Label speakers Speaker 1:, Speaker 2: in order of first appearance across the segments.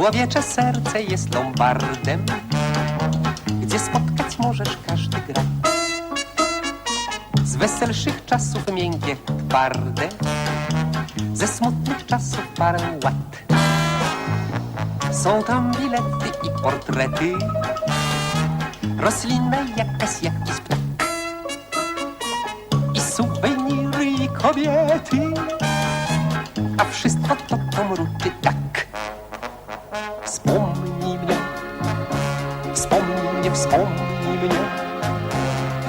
Speaker 1: Człowiecze serce jest lombardem, gdzie spotkać możesz każdy gra. Z weselszych czasów miękkie, twarde, ze smutnych czasów parę łat. Są tam bilety i portrety, roślinna jakaś jakiś ptak. I suweniry i kobiety, a wszystko to to mruczy tak. Mnie, wspomnij mnie,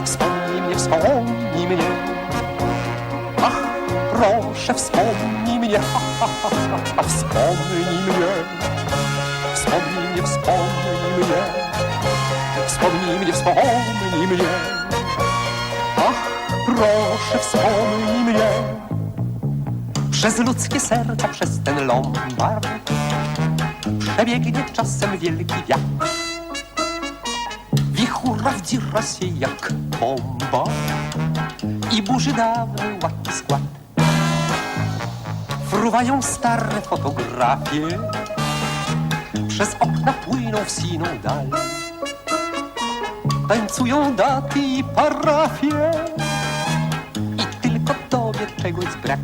Speaker 1: wspomnij mnie, wspomnij mnie. Ach, proszę, wspomnij mnie, ha, ha, ha, ha, wspomnij mnie, wspomnij mnie, wspomnij mnie, wspomnij mnie, wspomnij mnie. Ach, proszę, wspomnij mnie. Przez ludzkie serca, przez ten lombard Przebiegnie czasem wielki wiatr Wichura wdzira się jak bomba I burzy dawny ładny skład Fruwają stare fotografie Przez okna płyną w siną dal Tańcują daty i parafie I tylko tobie czegoś brak.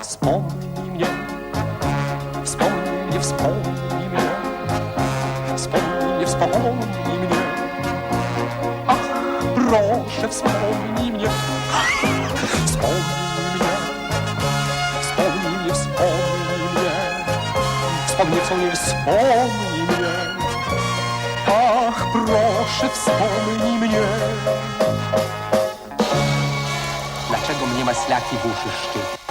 Speaker 1: Wspomnij mnie, wspomnij mnie, wspomnij mnie, wspomnij mnie, wspomnij mnie. Proszę, wspomnij mnie, wspomnij mnie, wspomnij mnie, wspomnij mnie, wspomnij, wspomnij, wspomnij mnie. Ach, proszę, wspomnij mnie. Dlaczego mnie maślaki w uszy szczyt?